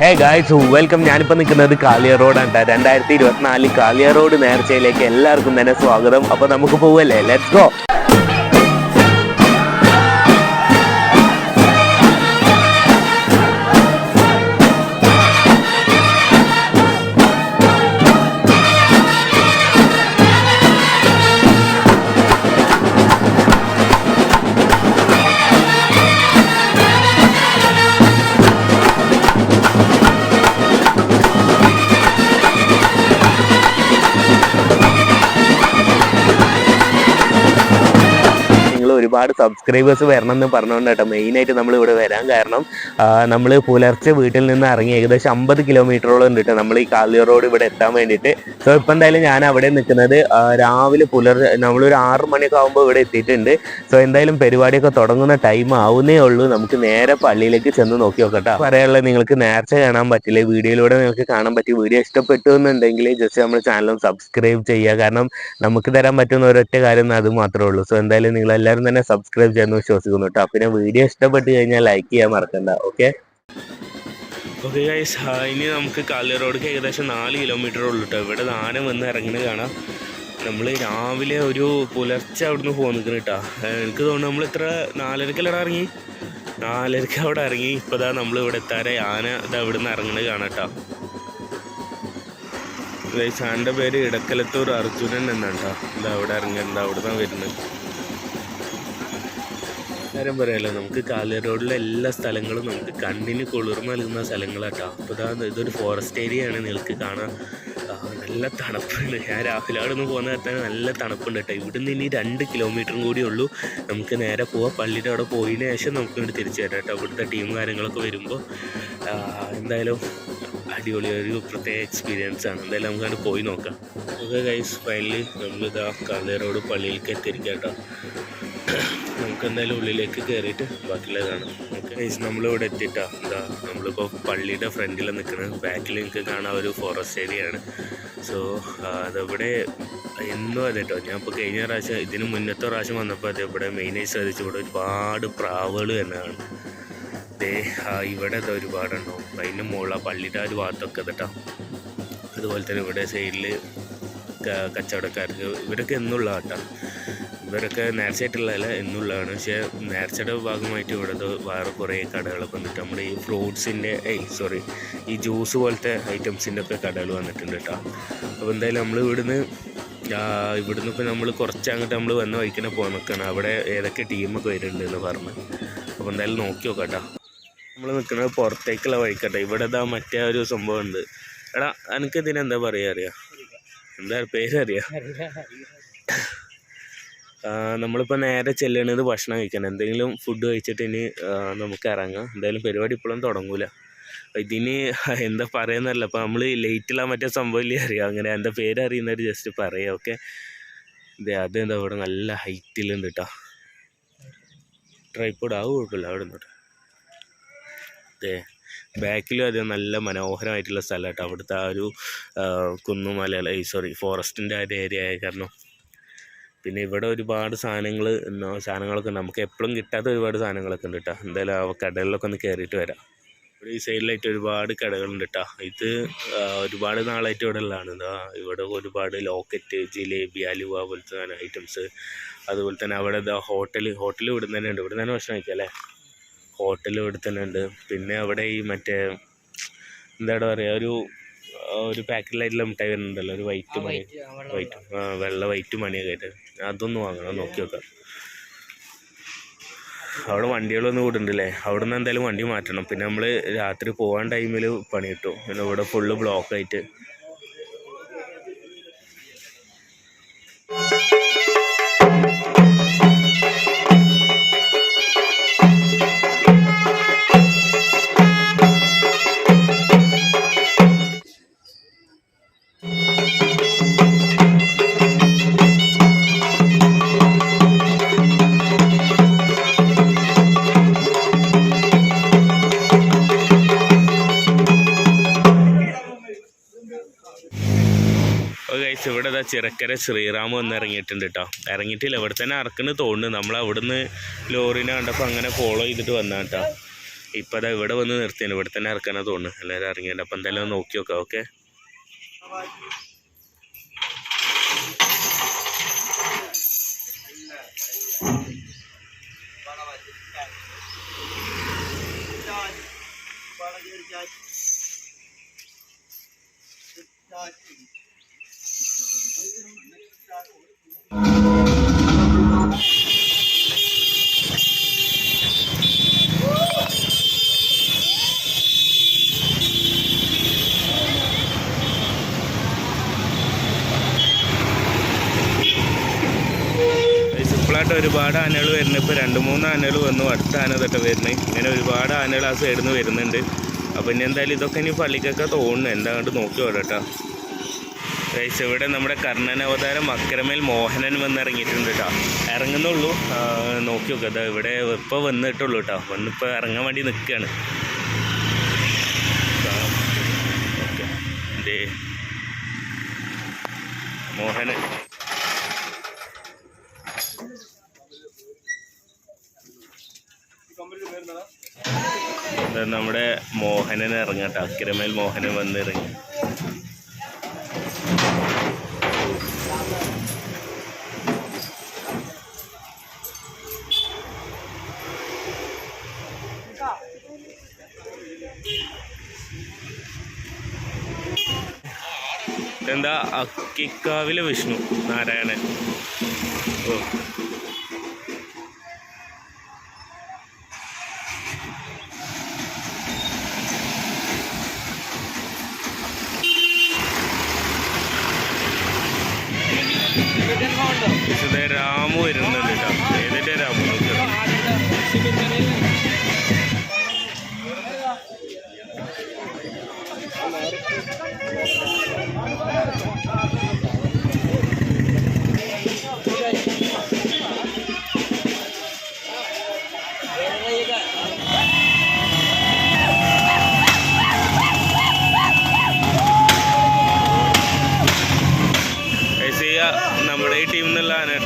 Hey guys welcome ഞാനിപ്പോൾ നിൽക്കുന്നത് കാളിയ റോഡാണ്. രണ്ടായിരത്തി ഇരുപത്തിനാലിൽ കാളിയ റോഡ് നേർച്ചയിലേക്ക് എല്ലാവർക്കും തന്നെ സ്വാഗതം. അപ്പോൾ നമുക്ക് പോവല്ലേ? ലെറ്റ്സ് ഗോ ഒരുപാട് സബ്സ്ക്രൈബേഴ്സ് വരണം എന്ന് പറഞ്ഞുകൊണ്ട് കേട്ടോ മെയിനായിട്ട് നമ്മൾ ഇവിടെ വരാൻ കാരണം നമ്മൾ പുലർച്ചെ വീട്ടിൽ നിന്ന് ഇറങ്ങി ഏകദേശം അമ്പത് കിലോമീറ്ററോളം ഉണ്ട് കേട്ടോ. നമ്മൾ ഈ കാലിയ റോഡ് ഇവിടെ എത്താൻ വേണ്ടിയിട്ട്. സോ ഇപ്പം എന്തായാലും ഞാൻ അവിടെ നിൽക്കുന്നത് രാവിലെ പുലർച്ചെ നമ്മളൊരു ആറ് മണിയൊക്കെ ആകുമ്പോൾ ഇവിടെ എത്തിയിട്ടുണ്ട്. സോ എന്തായാലും പരിപാടിയൊക്കെ തുടങ്ങുന്ന ടൈം ആവുന്നേ ഉള്ളൂ. നമുക്ക് നേരെ പള്ളിയിലേക്ക് ചെന്ന് നോക്കി നോക്കട്ടോ. പറയാനുള്ളത് നിങ്ങൾക്ക് നേരത്തെ കാണാൻ പറ്റില്ല. വീഡിയോയിലൂടെ നിങ്ങൾക്ക് കാണാൻ പറ്റി വീഡിയോ ഇഷ്ടപ്പെട്ടു എന്നുണ്ടെങ്കിൽ ജസ്റ്റ് നമ്മൾ ചാനലും സബ്സ്ക്രൈബ് ചെയ്യുക. കാരണം നമുക്ക് തരാൻ പറ്റുന്ന ഒരൊറ്റ കാര്യം അത് മാത്രമേ ഉള്ളൂ. സോ എന്തായാലും നിങ്ങൾ എല്ലാവരും തന്നെ സബ്സ്ക്രൈബ് ചെയ്യാമെന്ന് വിശ്വസിക്കുന്നു കേട്ടോ പിന്നെ വീഡിയോ ഇഷ്ടപ്പെട്ട് കഴിഞ്ഞാൽ ലൈക്ക് ചെയ്യാൻ മറക്കണ്ട ഓക്കെ ഇനി നമുക്ക് കാലി റോഡിലേക്ക് ഏകദേശം നാല് കിലോമീറ്റർ ഉള്ളൂ കേട്ടോ ഇവിടെ ആന വന്ന് ഇറങ്ങുന്നത് കാണാം. നമ്മൾ രാവിലെ ഒരു പുലർച്ചെ അവിടുന്ന് പോകുന്ന കേട്ടോ എനിക്ക് തോന്നുന്നു നമ്മൾ ഇത്ര നാലരക്കല്ലട ഇറങ്ങി? നാലരക്ക് അവിടെ ഇറങ്ങി. ഇപ്പോൾ ഇതാ നമ്മൾ ഇവിടെ എത്താറെ ആന ഇത് അവിടെ നിന്ന് ഇറങ്ങുന്നത് കാണാം കേട്ടോ ഗൈസ് ആന്റെ പേര് ഇടക്കലത്തൂർ അർജുനൻ എന്നാണ് കേട്ടോ ഇത് അവിടെ ഇറങ്ങിയത് അവിടെ നിന്നാണ് വരുന്നത്. കാര്യം പറയാലോ നമുക്ക് കാലി റോഡിലെ എല്ലാ സ്ഥലങ്ങളും നമുക്ക് കണ്ണിന് കുളിർമ നൽകുന്ന സ്ഥലങ്ങളാട്ടോ. അപ്പോൾ ഇതാ ഇതൊരു ഫോറസ്റ്റ് ഏരിയ ആണ് നിങ്ങൾക്ക് കാണാൻ നല്ല തണുപ്പുണ്ട്. ഞാൻ രാവിലെ അവിടെ നിന്ന് പോകുന്ന നേരത്തെ നല്ല തണുപ്പുണ്ട് കേട്ടോ. ഇവിടുന്ന് ഇനി രണ്ട് കിലോമീറ്ററും കൂടി ഉള്ളൂ. നമുക്ക് നേരെ പോവാം. പള്ളിയുടെ അവിടെ പോയതിന് ശേഷം നമുക്ക് ഇങ്ങോട്ട് തിരിച്ചു വരാം കേട്ടോ. ഇവിടുത്തെ ടീം കാര്യങ്ങളൊക്കെ വരുമ്പോൾ എന്തായാലും അടിപൊളി ഒരു പ്രത്യേക എക്സ്പീരിയൻസ് ആണ്. എന്തായാലും നമുക്ക് പോയി നോക്കാം. ഓക്കെ ഗൈസ് ഫൈനലി നമ്മളിതാ കല്ലേറോട് പള്ളിയിലേക്ക് എത്തിയിരിക്കാം കേട്ടോ നമുക്ക് എന്തായാലും ഉള്ളിലേക്ക് കയറിയിട്ട് ബാക്കിയുള്ളത് കാണാം ഓക്കെ. ഗൈസ് നമ്മളിവിടെ എത്തിയിട്ടാ. എന്താ നമ്മളിപ്പോൾ പള്ളിയുടെ ഫ്രണ്ടിൽ നിൽക്കുന്നത് ബാക്കിൽ നിങ്ങൾക്ക് കാണാൻ ഒരു ഫോറസ്റ്റ് ഏരിയ ആണ്. സോ അതവിടെ എന്നും അതെ കേട്ടോ ഞാൻ ഇപ്പോൾ കഴിഞ്ഞ പ്രാവശ്യം ഇതിന് മുന്നത്തെ പ്രാവശ്യം വന്നപ്പോൾ അത് ഇവിടെ മെയിനായി ശ്രദ്ധിച്ചു ഇവിടെ ഒരുപാട് പ്രാവുകൾ തന്നെയാണ് ദേ ഇവിടെ ഇത് ഒരുപാടുണ്ടാവും. അതിന്റെ മുകളിൽ പള്ളിയുടെ ആ ഒരു ഭാഗത്തൊക്കെ കേട്ടോ അതുപോലെ തന്നെ ഇവിടെ സൈഡിൽ കച്ചവടക്കാർക്ക് ഇവരൊക്കെ എന്നുള്ള ആട്ടാണ് ഇവരൊക്കെ നേർച്ചയായിട്ടുള്ളതല്ല എന്നുള്ളതാണ് പക്ഷേ നേർച്ചയുടെ ഭാഗമായിട്ട് ഇവിടെ ഇത് വേറെ കുറേ കടകളൊക്കെ വന്നിട്ട് നമ്മുടെ ഈ ഫ്രൂട്ട്സിന്റെ ഏയ് സോറി ഈ ജ്യൂസ് പോലത്തെ ഐറ്റംസിന്റെ ഒക്കെ കടകൾ വന്നിട്ടുണ്ട് കേട്ടോ. അപ്പോൾ എന്തായാലും നമ്മൾ ഇവിടുന്ന് ഇവിടുന്ന് ഇപ്പോൾ നമ്മൾ കുറച്ച് അങ്ങോട്ട് നമ്മൾ വന്ന് വഹിക്കണ പോകാൻ നിൽക്കണം അവിടെ ഏതൊക്കെ ടീമൊക്കെ വരുന്നുണ്ട് എന്ന് പറഞ്ഞ്. അപ്പോൾ എന്തായാലും നോക്കി നോക്കാം കേട്ടോ. നമ്മൾ നിൽക്കുന്നത് പുറത്തേക്കുള്ള വഴിക്കട്ടെ ഇവിടെ ഇതാ മറ്റേ ഒരു സംഭവം ഉണ്ട്. എടാ എനിക്ക് ഇതിനെന്താ പറയുക അറിയാം? എന്താ പേരറിയാം. നമ്മളിപ്പോൾ നേരെ ചെല്ലണത് ഭക്ഷണം കഴിക്കാൻ. എന്തെങ്കിലും ഫുഡ് കഴിച്ചിട്ട് ഇനി നമുക്ക് ഇറങ്ങാം. എന്തായാലും പരിപാടി ഇപ്പോഴും തുടങ്ങൂല. ഇതിന് എന്താ പറയുന്നല്ല അപ്പോൾ നമ്മൾ ലേറ്റിലാൻ മറ്റേ സംഭവം ഇല്ലേ അറിയാം? അങ്ങനെ എന്റെ പേര് അറിയുന്നവർ ജസ്റ്റ് പറയാം ഓക്കെ. ഇതേ അതെന്താ ഇവിടെ നല്ല ഹൈറ്റിലുണ്ട് കേട്ടോ ട്രൈപ്പോഡ് ആവും കുഴപ്പമില്ല അവിടെ നിന്നോട്ടെ. അതെ ബാക്കിലും അത് നല്ല മനോഹരമായിട്ടുള്ള സ്ഥലം കേട്ടോ അവിടുത്തെ ആ ഒരു കുന്നുമല സോറി ഫോറസ്റ്റിന്റെ ആ ഒരു ഏരിയ ആയ കാരണം. പിന്നെ ഇവിടെ ഒരുപാട് സാധനങ്ങൾ സാധനങ്ങളൊക്കെ. നമുക്ക് എപ്പോഴും കിട്ടാത്ത ഒരുപാട് സാധനങ്ങളൊക്കെ ഉണ്ട് കേട്ടോ എന്തായാലും ആ ഒന്ന് കയറിയിട്ട് വരാം. ഇവിടെ ഈ സൈഡിലായിട്ട് ഒരുപാട് കടകളുണ്ട് കേട്ടോ ഇത് ഒരുപാട് നാളായിട്ട് ഇവിടെ ഉള്ളതാണ്. എന്താ ഇവിടെ ഒരുപാട് ലോക്കറ്റ് ജിലേബി അലുവ പോലത്തെ ഐറ്റംസ്. അതുപോലെ തന്നെ അവിടെ ഹോട്ടൽ ഹോട്ടൽ ഇവിടെ തന്നെ ഉണ്ട്. ഇവിടെ തന്നെ ഭക്ഷണം കഴിക്കാം അല്ലേ? ഹോട്ടൽ ഇവിടെ തന്നെ ഉണ്ട് പിന്നെ അവിടെ ഈ മറ്റേ എന്താണ് പറയുക ഒരു ഒരു പാക്കറ്റിലായിട്ടുള്ള മിഠായി വരുന്നുണ്ടല്ലോ ഒരു വൈറ്റ് മണി. വൈറ്റ് ആ വെള്ള വൈറ്റ് മണിയൊക്കെ ആയിട്ട്. അതൊന്ന് വാങ്ങണം നോക്കി നോക്കാം. അവിടെ വണ്ടികളൊന്നും കൂടുണ്ടല്ലേ അവിടെ നിന്ന് എന്തായാലും വണ്ടി മാറ്റണം. പിന്നെ നമ്മൾ രാത്രി പോകാൻ ടൈമിൽ പണി കിട്ടും. പിന്നെ ഇവിടെ ഫുള്ള് ബ്ലോക്കായിട്ട് ഗൈസ് ഇവിടെ ഇതാ ചിറക്കര ശ്രീറാമം വന്ന് ഇറങ്ങിയിട്ടുണ്ട് കേട്ടോ ഇറങ്ങിയിട്ടില്ല ഇവിടെ തന്നെ ഇറക്കുന്ന തോന്നുന്നു. നമ്മൾ അവിടുന്ന് ലോറിനെ കണ്ടപ്പോൾ അങ്ങനെ ഫോളോ ചെയ്തിട്ട് വന്നാ കേട്ടോ ഇപ്പം അതാ ഇവിടെ വന്ന് നിർത്തിയാണ് ഇവിടെ തന്നെ ഇറക്കാനാണ് തോന്നുന്നു. എല്ലാവരും ഇറങ്ങിയിട്ടുണ്ട്. അപ്പം എന്തായാലും നോക്കി നോക്കാം ഓക്കെ മൂന്ന് ആനകൾ വന്നു അടുത്ത ആന തൊട്ട് വരുന്നത് ഇങ്ങനെ ഒരുപാട് ആനകൾ ആ സൈഡിൽ നിന്ന് വരുന്നുണ്ട്. അപ്പോൾ ഇനി എന്തായാലും ഇതൊക്കെ ഇനി പള്ളിക്കൊക്കെ തോന്നുന്നു. എന്താണ്ട് നോക്കി കേട്ടോ. ഗൈസ് ഇവിടെ നമ്മുടെ കർണൻ അവതാരം അക്രമേൽ മോഹനൻ വന്ന് ഇറങ്ങിയിട്ടുണ്ട് കേട്ടോ. ഇറങ്ങുന്നുള്ളൂ. നോക്കി നോക്കുക അതാ ഇവിടെ ഇപ്പോൾ വന്നിട്ടുള്ളൂ കേട്ടോ. വന്നിപ്പോൾ ഇറങ്ങാൻ വേണ്ടി നിൽക്കുകയാണ് ഓക്കെ മോഹനൻ ഇത് നമ്മുടെ മോഹനൻ ഇറങ്ങട്ടെ. അക്കിരമേൽ മോഹനൻ വന്നിറങ്ങി. എന്താ അക്കിക്കാവിലെ വിഷ്ണു നാരായണൻ. ഓ. ഇത് രാമു വരുന്നുണ്ട് കേട്ടോ. ഈ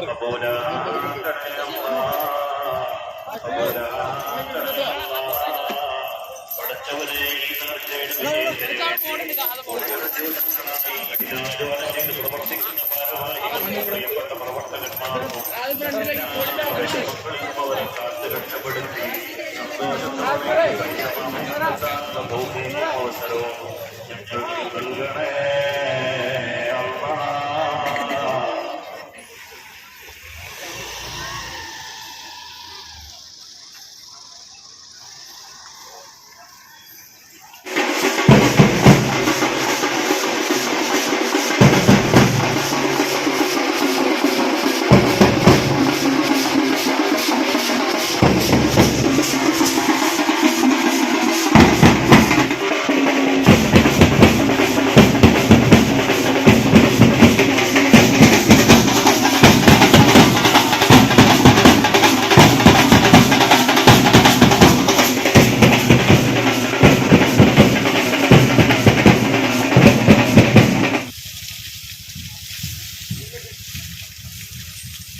മാറി അവസരവും നൽകണേ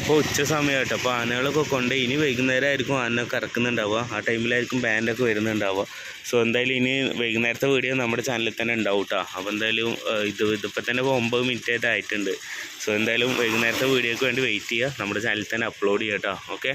ഇപ്പോൾ ഉച്ച സമയമായിട്ട് അപ്പോൾ ആനകളൊക്കെ കൊണ്ട് ഇനി വൈകുന്നേരം ആയിരിക്കും ആന ഇറക്കുന്നുണ്ടാവുക ആ ടൈമിലായിരിക്കും ബാൻഡൊക്കെ വരുന്നുണ്ടാവുക. സോ എന്തായാലും ഇനി വൈകുന്നേരത്തെ വീഡിയോ നമ്മുടെ ചാനലിൽ തന്നെ ഉണ്ടാവും കേട്ടോ അപ്പോൾ എന്തായാലും ഇത് ഇതിപ്പോൾ തന്നെ ഇപ്പോൾ ഒമ്പത് മിനിറ്റ് ആയിട്ട് ആയിട്ടുണ്ട്. സോ എന്തായാലും വൈകുന്നേരത്തെ വീഡിയോക്ക് വേണ്ടി വെയിറ്റ് ചെയ്യുക. നമ്മുടെ ചാനലിൽ തന്നെ അപ്ലോഡ് ചെയ്യാം കേട്ടോ ഓക്കെ